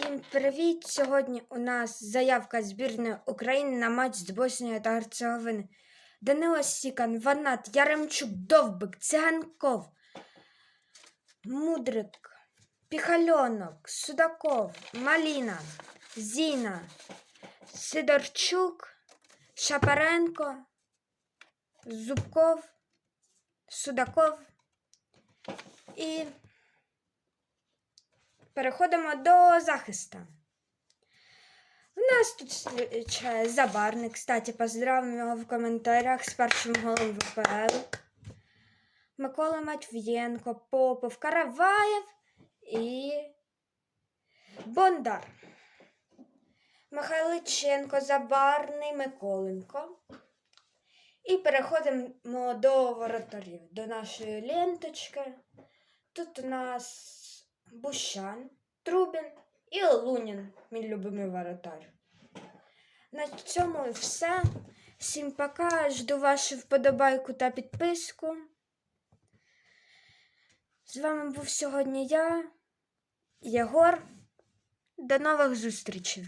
Всім привіт! Сьогодні у нас заявка збірної України на матч з Боснією та Герцеговиною. Данило Сікан, Ванат, Яремчук, Довбик, Циганков, Мудрик, Піхальонок, Судаков, Маліна, Зіна, Сидорчук, Шапаренко, Зубков, Судаков і Переходимо до захисту. У нас тут зустрічає Забарник. Кстати, поздравимо його в коментарях з першим голом ВПЛ. Микола Матвієнко, Попов, Караваєв і Бондар. Михайличенко, Забарний, Миколенко. І переходимо до воротарів, до нашої ленточки. Тут у нас Бущан, Трубін і Лунін, мій любимий воротар. На цьому все. Всім пока. Жду вашу вподобайку та підписку. З вами був сьогодні я, Єгор. До нових зустрічей!